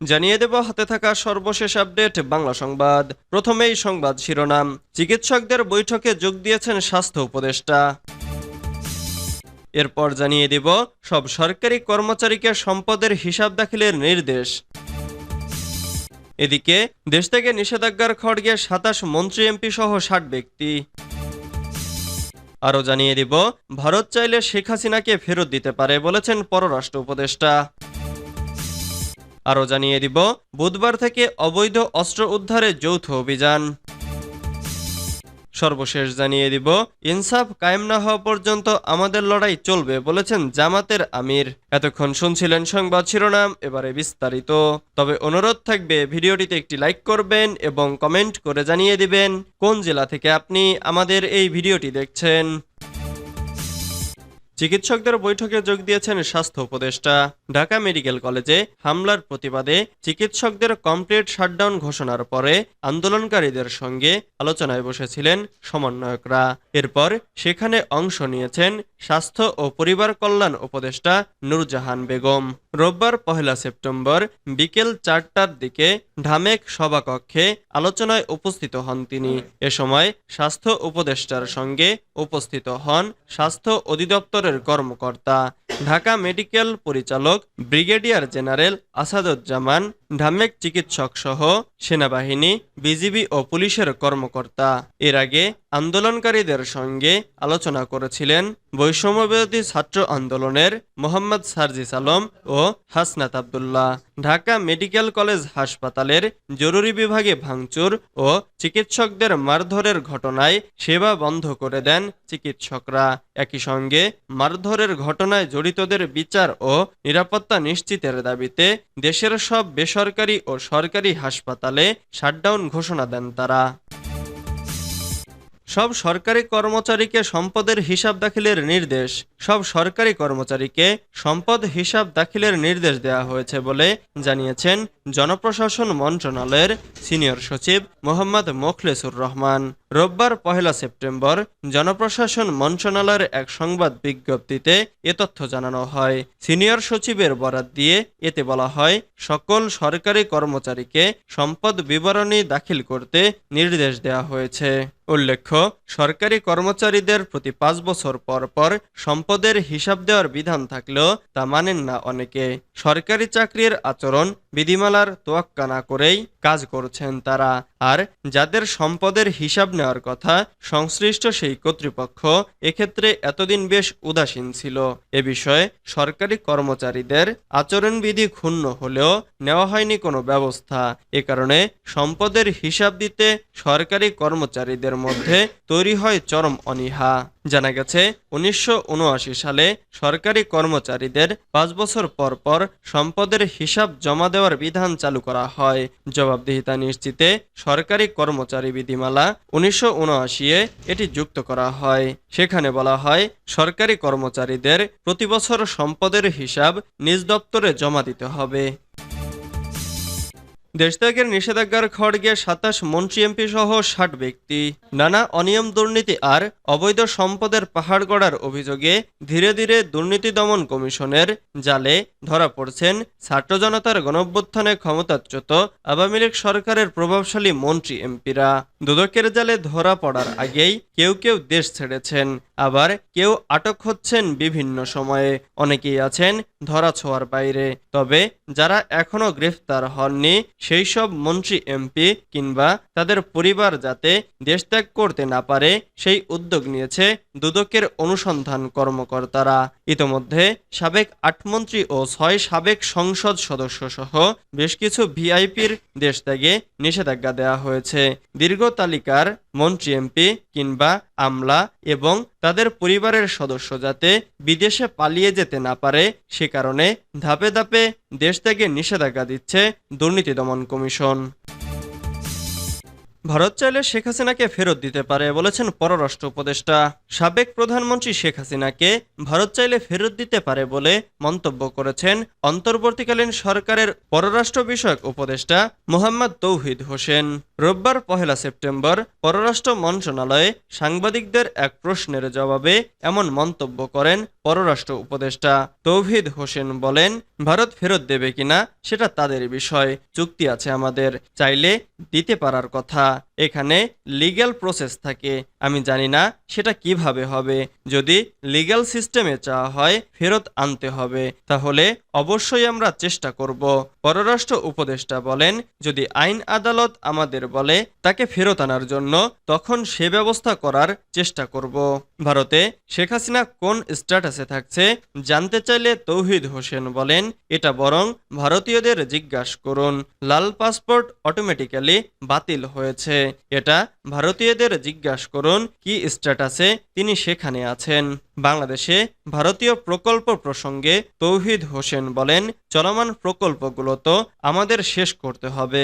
জানিয়ে দেব, হাতে থাকা সর্বশেষ আপডেট, বাংলা সংবাদ। প্রথমেই সংবাদ শিরোনাম। চিকিৎসকদের বৈঠকে যোগ দিয়েছেন স্বাস্থ্য উপদেষ্টা। এরপর জানিয়ে দেব, সব সরকারি কর্মচারীকে সম্পদের হিসাব দাখিলের নির্দেশ। এদিকে, দেশ থেকে নিষেধাজ্ঞার খড়গে সাতাশ মন্ত্রী এমপি সহ ষাট ব্যক্তি। আরও জানিয়ে দিব, ভারত চাইলে শেখ হাসিনাকে ফেরত দিতে পারে বলেছেন পররাষ্ট্র উপদেষ্টা। আরও জানিয়ে দিব, বুধবার থেকে অবৈধ অস্ত্র উদ্ধারে যৌথ অভিযান। সর্বশেষ জানিয়ে দিব, ইনসাফ কায়েম না হওয়া পর্যন্ত আমাদের লড়াই চলবে বলেছেন জামাতের আমির। এতক্ষণ শুনছিলেন সংবাদ শিরোনাম, এবারে বিস্তারিত। তবে অনুরোধ থাকবে, ভিডিওটিতে একটি লাইক করবেন এবং কমেন্ট করে জানিয়ে দিবেন, কোন জেলা থেকে আপনি আমাদের এই ভিডিওটি দেখছেন। চিকিৎসকদের বৈঠকে যোগ দিয়েছেন স্বাস্থ্য উপদেষ্টা। ঢাকা মেডিকেল কলেজে হামলার প্রতিবাদে চিকিৎসকদের কমপ্লিট শাটডাউন ঘোষণার পরে আন্দোলনকারীদের সঙ্গে আলোচনায় বসেছিলেন সমন্বয়করা। এরপর সেখানে অংশ নিয়েছেন স্বাস্থ্য ও পরিবার কল্যাণ উপদেষ্টা নুরজাহান বেগম। রোববার পহেলা সেপ্টেম্বর বিকেল চারটার দিকে ঢামেক সভাকক্ষে আলোচনায় উপস্থিত হন তিনি। এ সময় স্বাস্থ্য উপদেষ্টার সঙ্গে উপস্থিত হন স্বাস্থ্য অধিদপ্তরের কর্মকর্তা। ঢাকা মেডিকেল পরিচালক ব্রিগেডিয়ার জেনারেল আসাদুজ্জামান, ঢামেক চিকিৎসক সহ সেনাবাহিনী, বিজিবি ও পুলিশের কর্মকর্তা। এর আগে আন্দোলনকারীদের সঙ্গে আলোচনা করেছিলেন বৈষম্যবিরোধী ছাত্র আন্দোলনের মোহাম্মদ সার্জিস আলম ও হাসনাত আবদুল্লাহ। ঢাকা মেডিকেল কলেজ হাসপাতালের জরুরি বিভাগে ভাঙচুর ও চিকিৎসকদের মারধরের ঘটনায় সেবা বন্ধ করে দেন চিকিৎসকরা। একই সঙ্গে মারধরের ঘটনায় জড়িতদের বিচার ও নিরাপত্তা নিশ্চিতের দাবিতে দেশের সব বেসরকারি ও সরকারি হাসপাতালে শাটডাউন ঘোষণা দেন তারা। সব সরকারি কর্মচারীকে সম্পদের হিসাব দাখিলের নির্দেশ, সব সরকারি কর্মচারীকে সম্পদ হিসাব দাখিলের নির্দেশ দেওয়া হয়েছে বলে জানিয়েছেন জনপ্রশাসন মন্ত্রণালয়ের সিনিয়র সচিব মোহাম্মদ মোখলেসুর রহমান। রোববার পহেলা সেপ্টেম্বর জনপ্রশাসন মন্ত্রণালয়ের এক সংবাদ বিজ্ঞপ্তিতে এ তথ্য জানানো হয়। সিনিয়র সচিবের বরাত দিয়ে এতে বলা হয়, সকল সরকারি কর্মচারীকে সম্পদ বিবরণী দাখিল করতে নির্দেশ দেওয়া হয়েছে। উল্লেখ্য, সরকারি কর্মচারীদের প্রতি পাঁচ বছর পর পর সম্পদের হিসাব দেওয়ার বিধান থাকলেও তা মানেন না অনেকে। সরকারি চাকরির আচরণ, বিধিমালার তোয়াক্কা না করেই কাজ করছেন তারা। আর যাদের সম্পদের হিসাব নেওয়ার কথা সংশ্লিষ্ট সেই কর্তৃপক্ষ এক্ষেত্রে এতদিন বেশ উদাসীন ছিল। এ বিষয়ে সরকারি কর্মচারীদের আচরণবিধি ক্ষুণ্ণ হলেও নেওয়া হয়নি কোনো ব্যবস্থা। এ কারণে সম্পদের হিসাব দিতে সরকারি কর্মচারীদের মধ্যে তৈরি হয় চরম অনীহা। জানা গেছে, উনিশশো উনআশি সালে সরকারি কর্মচারীদের পাঁচ বছর পর পর সম্পদের হিসাব জমা দেওয়ার বিধান চালু করা হয়। জবাবদিহিতা নিশ্চিতে সরকারি কর্মচারী বিধিমালা উনিশশো উনআশি এ এটি যুক্ত করা হয়। সেখানে বলা হয়, সরকারি কর্মচারীদের প্রতি বছর সম্পদের হিসাব নিজ দপ্তরে জমা দিতে হবে। দেশত্যাগের নিষেধাজ্ঞার খড়গে সাতাশ মন্ত্রী এমপি সহ ষাট ব্যক্তি। নানা অনিয়ম দুর্নীতি আর অবৈধ সম্পদের পাহাড় গড়ার অভিযোগে ধীরে ধীরে দুর্নীতি দমন কমিশনের জালে ধরা পড়ছেন ছাত্র জনতার গণঅভ্যুত্থানে ক্ষমতাচ্যুত আওয়ামী লীগ সরকারের প্রভাবশালী মন্ত্রী এমপিরা। দুদকের জালে ধরা পড়ার আগেই কেউ কেউ দেশ ছেড়েছেন, আবার কেউ আটক হচ্ছেন বিভিন্ন সময়ে। অনেকেই আছেন ধরা ছোঁয়ার বাইরে। তবে যারা এখনও গ্রেফতার হননি সেই সব মন্ত্রী, এমপি কিংবা তাদের পরিবার যাতে দেশত্যাগ করতে না পারে, সেই উদ্যোগ নিয়েছে দুদকের অনুসন্ধান কর্মকর্তারা। ইতোমধ্যে সাবেক আটমন্ত্রী ও ছয় সাবেক সংসদ সদস্য সহ বেশ কিছু ভিআইপির দেশত্যাগে নিষেধাজ্ঞা দেওয়া হয়েছে। দীর্ঘ তালিকার মন্ত্রী, এমপি কিংবা আমলা এবং তাদের পরিবারের সদস্য যাতে বিদেশে পালিয়ে যেতে না পারে, সে কারণে ধাপে ধাপে দেশ থেকে নিষেধাজ্ঞা দিচ্ছে দুর্নীতি দমন কমিশন। ভারত চাইলে শেখ হাসিনাকে ফেরত দিতে পারে বলেছেন পররাষ্ট্র উপদেষ্টা। সাবেক প্রধানমন্ত্রী শেখ হাসিনাকে ভারত চাইলে ফেরত দিতে পারে বলে মন্তব্য করেছেন অন্তর্বর্তীকালীন সরকারের পররাষ্ট্র বিষয়ক উপদেষ্টা মোহাম্মদ তৌহিদ হোসেন। রোববার পহেলা সেপ্টেম্বর পররাষ্ট্র মন্ত্রণালয়ে সাংবাদিকদের এক প্রশ্নের জবাবে এমন মন্তব্য করেন পররাষ্ট্র উপদেষ্টা। তৌহিদ হোসেন বলেন, ভারত ফেরত দেবে কিনা সেটা তাদের বিষয়, চুক্তি আছে আমাদের, চাইলে দিতে পারার কথা। এখানে লিগ্যাল প্রসেস থাকে, আমি জানি না সেটা কীভাবে হবে। যদি লিগ্যাল সিস্টেমে চাওয়া হয়, ফেরত আনতে হবে। তাহলে অবশ্যই আমরা চেষ্টা করব। পররাষ্ট্র উপদেষ্টা বলেন, যদি আইন আদালত আমাদের বলে তাকে ফেরত আনার জন্য তখন সে ব্যবস্থা করার চেষ্টা করব। ভারতে শেখ হাসিনা কোন স্ট্যাটাসে থাকছে জানতে চাইলে তৌহিদ হোসেন বলেন, এটা বরং ভারতীয়দের জিজ্ঞাসা করুন। লাল পাসপোর্ট অটোমেটিক্যালি বাতিল হয়েছে। এটা ভারতীয়দের জিজ্ঞাসা করুন কি স্ট্যাটাসে তিনি সেখানে আছেন। বাংলাদেশে ভারতীয় প্রকল্প প্রসঙ্গে তৌহিদ হোসেন বলেন, চলমান প্রকল্পগুলো তো আমাদের শেষ করতে হবে।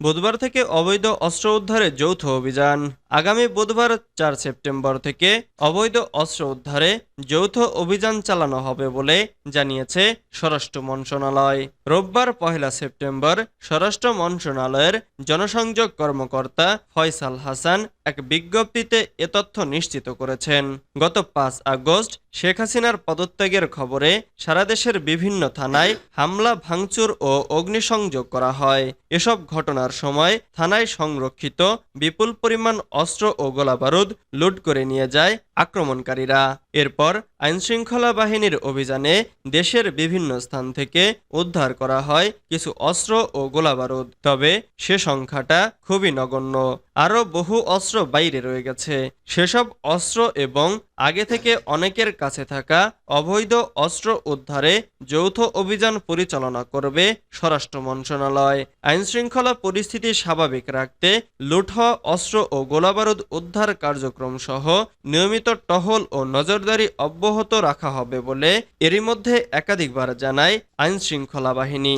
বুধবার থেকে অবৈধ অস্ত্র উদ্ধারে যৌথ অভিযান। আগামী বুধবার, চার সেপ্টেম্বর থেকে অবৈধ অস্ত্র উদ্ধারে যৌথ অভিযান চালানো হবে বলে জানিয়েছে স্বরাষ্ট্র মন্ত্রণালয়। রোববার, পহেলা সেপ্টেম্বর, স্বরাষ্ট্র মন্ত্রণালয়ের জনসংযোগ কর্মকর্তা ফয়সাল হাসান এক বিজ্ঞপ্তিতে এ তথ্য নিশ্চিত করেছেন। গত পাঁচ আগস্ট শেখ হাসিনার পদত্যাগের খবরে সারা দেশের বিভিন্ন থানায় হামলা, ভাঙচুর ও অগ্নিসংযোগ করা হয়। এসব ঘটনার সময় থানায় সংরক্ষিত বিপুল পরিমাণ অস্ত্র ও গোলাবারুদ লুট করে নিয়ে যায় আক্রমণকারীরা। এরপর আইনশৃঙ্খলা বাহিনীর অভিযানে দেশের বিভিন্ন স্থান থেকে উদ্ধার করা হয় কিছু অস্ত্র ও গোলাবারুদ। তবে সে সংখ্যাটা খুবই নগণ্য। আরও বহু অস্ত্র বাইরে রয়ে গেছে। সেসব অস্ত্র এবং আগে থেকে অনেকের কাছে থাকা অবৈধ অস্ত্র উদ্ধারে যৌথ অভিযান পরিচালনা করবে স্বরাষ্ট্র মন্ত্রণালয়। আইনশৃঙ্খলা পরিস্থিতি স্বাভাবিক রাখতে লুঠ অস্ত্র ও গোলাবারুদ উদ্ধার কার্যক্রম সহ নিয়মিত টহল ও নজরদারি অব্যাহত রাখা হবে বলে এরই মধ্যে একাধিকবার জানায় আইনশৃঙ্খলা বাহিনী।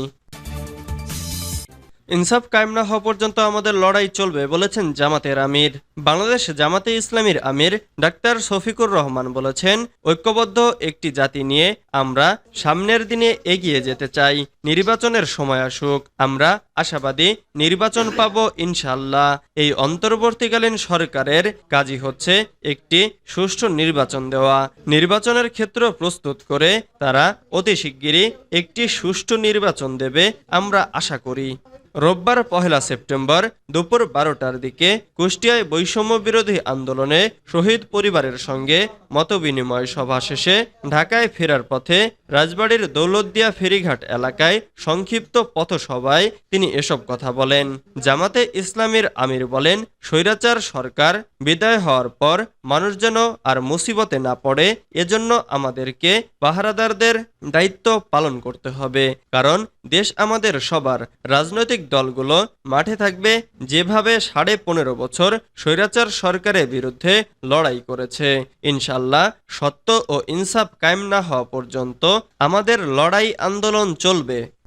ইনসাফ কায়েম না হওয়া পর্যন্ত আমাদের লড়াই চলবে, বলেছেন জামাতের আমির। বাংলাদেশ জামাতে ইসলামীর আমির ডাক্তার শফিকুর রহমান বলেছেন, ঐক্যবদ্ধ একটি জাতি নিয়ে আমরা সামনের দিনে এগিয়ে যেতে চাই, নির্বাচনের সময় আসুক, আমরা আশাবাদী নির্বাচন পাব ইনশাল্লাহ এই অন্তর্বর্তীকালীন সরকারের কাজই হচ্ছে একটি সুষ্ঠু নির্বাচন দেওয়া। নির্বাচনের ক্ষেত্র প্রস্তুত করে তারা অতি শিগগিরই একটি সুষ্ঠু নির্বাচন দেবে আমরা আশা করি। রোববার পহেলা সেপ্টেম্বর দুপুর বারোটার দিকে কুষ্টিয়ায় বৈষম্য বিরোধী আন্দোলনে শহীদ পরিবারের সঙ্গে মতবিনিময় সভা শেষে ঢাকায় ফেরার পথে রাজবাড়ির দৌলতদিয়া ফেরিঘাট এলাকায় সংক্ষিপ্ত পথসভায় তিনি এসব কথা বলেন। জামাতে ইসলামের আমির বলেন, স্বৈরাচার সরকার বিদায় হওয়ার পর মানুষ যেন আর মুসিবতে না পড়ে, এজন্য আমাদেরকে পাহারাদারদের দায়িত্ব পালন করতে হবে। কারণ দেশ আমাদের সবার। রাজনৈতিক দলগুলো মাঠে থাকবে যেভাবে সাড়ে পনেরো বছর স্বৈরাচার সরকারের বিরুদ্ধে লড়াই করেছে। ইনশাল্লাহ সত্য ও ইনসাফ কায়েম না হওয়া পর্যন্ত আমাদের লড়াই আন্দোলন চলবে।